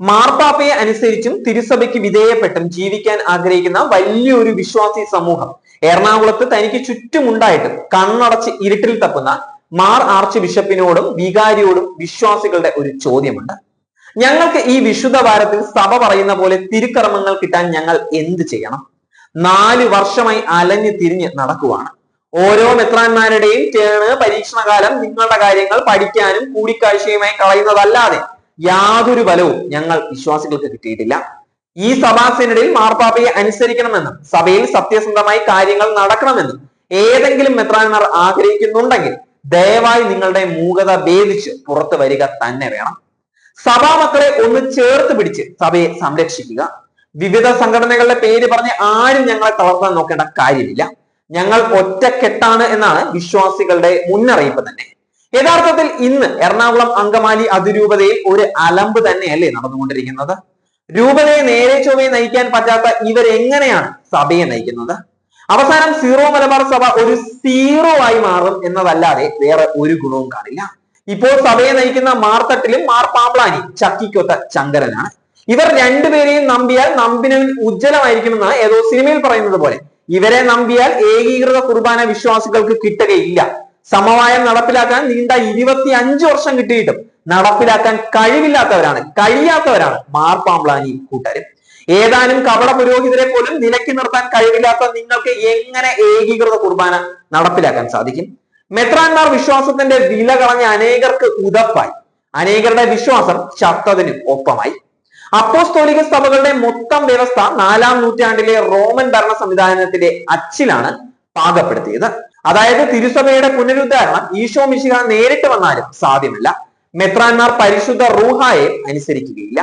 മാർപ്പാപ്പയെ അനുസരിച്ചും തിരുസഭയ്ക്ക് വിധേയപ്പെട്ടും ജീവിക്കാൻ ആഗ്രഹിക്കുന്ന വലിയൊരു വിശ്വാസി സമൂഹം. എറണാകുളത്ത് തനിക്ക് ചുറ്റുമുണ്ടായിട്ട് കണ്ണടച്ച് ഇരുട്ടിൽ തപ്പുന്ന മാർ ആർച്ച് ബിഷപ്പിനോടും വികാരിയോടും വിശ്വാസികളുടെ ഒരു ചോദ്യമുണ്ട്. ഞങ്ങൾക്ക് ഈ വിശുദ്ധ വാരത്തിൽ സഭ പറയുന്ന പോലെ തിരുക്കർമ്മങ്ങൾ കിട്ടാൻ ഞങ്ങൾ എന്ത് ചെയ്യണം? നാല് വർഷമായി അലഞ്ഞു തിരിഞ്ഞ് നടക്കുവാണ്. ഓരോ മെത്രാന്മാരുടെയും ടേണ് പരീക്ഷണകാലം നിങ്ങളുടെ കാര്യങ്ങൾ പഠിക്കാനും കൂടിക്കാഴ്ചയുമായി കളയുന്നതല്ലാതെ യാതൊരു ബലവും ഞങ്ങൾ വിശ്വാസികൾക്ക് കിട്ടിയിട്ടില്ല. ഈ സഭാസേനയിൽ മാർപ്പാപ്പയെ അനുസരിക്കണമെന്നും സഭയിൽ സത്യസന്ധമായി കാര്യങ്ങൾ നടക്കണമെന്നും ഏതെങ്കിലും മെത്രാന്മാർ ആഗ്രഹിക്കുന്നുണ്ടെങ്കിൽ ദയവായി നിങ്ങളുടെ മൂകത ഭേദിച്ച് പുറത്തു വരിക തന്നെ വേണം. സഭാ മക്കളെ ഒന്ന് ചേർത്ത് പിടിച്ച് സഭയെ സംരക്ഷിക്കുക. വിവിധ സംഘടനകളുടെ പേര് പറഞ്ഞ് ആരും ഞങ്ങളെ തളർത്താൻ നോക്കേണ്ട കാര്യമില്ല. ഞങ്ങൾ ഒറ്റക്കെട്ടാണ് എന്നാണ് വിശ്വാസികളുടെ മുന്നറിയിപ്പ് തന്നെ. യഥാർത്ഥത്തിൽ ഇന്ന് എറണാകുളം അങ്കമാലി അതിരൂപതയിൽ ഒരു അലമ്പ് തന്നെയല്ലേ നടന്നുകൊണ്ടിരിക്കുന്നത്? രൂപതയെ നേരെ ചൊവ്വയെ നയിക്കാൻ പറ്റാത്ത ഇവരെങ്ങനെയാണ് സഭയെ നയിക്കുന്നത്? അവസാനം സീറോ മലബാർ സഭ ഒരു സീറോ ആയി മാറും എന്നതല്ലാതെ വേറെ ഒരു ഗുണവും കാണില്ല. ഇപ്പോൾ സഭയെ നയിക്കുന്ന മാർത്തട്ടിലും മാർ പാമ്പ്ലാനി ചക്കിക്കൊത്ത ചങ്കരനാണ് ഇവർ രണ്ടുപേരെയും നമ്പിയാൽ നമ്പിനവൻ ഉജ്ജ്വലമായിരിക്കുമെന്നാണ് ഏതോ സിനിമയിൽ പറയുന്നത് പോലെ. ഇവരെ നമ്പിയാൽ ഏകീകൃത കുർബാന വിശ്വാസികൾക്ക് കിട്ടുകയില്ല. സമവായം നടപ്പിലാക്കാൻ നീണ്ട ഇരുപത്തി അഞ്ച് വർഷം കിട്ടിയിട്ടും നടപ്പിലാക്കാൻ കഴിവില്ലാത്തവരാണ് കഴിയാത്തവരാണ് മാർപ്പാമ്പ്ലാനി കൂട്ടരെ ഏതാനും കപട പുരോഹിതരെ പോലും നിലയ്ക്ക് നിർത്താൻ കഴിവില്ലാത്ത നിങ്ങൾക്ക് എങ്ങനെ ഏകീകൃത കുർബാന നടപ്പിലാക്കാൻ സാധിക്കും? മെത്രാന്മാർ വിശ്വാസത്തിന്റെ വില കളഞ്ഞ അനേകർക്ക് ഉതപ്പായി. അനേകരുടെ വിശ്വാസം ചത്തതിനും ഒപ്പമായി. അപ്പോസ്തോലിക സഭകളുടെ മൊത്തം വ്യവസ്ഥ നാലാം നൂറ്റാണ്ടിലെ റോമൻ ഭരണ സംവിധാനത്തിന്റെ അച്ചിലാണ് പാകപ്പെടുത്തിയത്. അതായത് തിരുസഭയുടെ പുനരുദ്ധാരണം ഈശോ മിശിഹ നേരിട്ട് വന്നാലും സാധ്യമല്ല. മെത്രാന്മാർ പരിശുദ്ധ റൂഹായെ അനുസരിക്കുകയില്ല.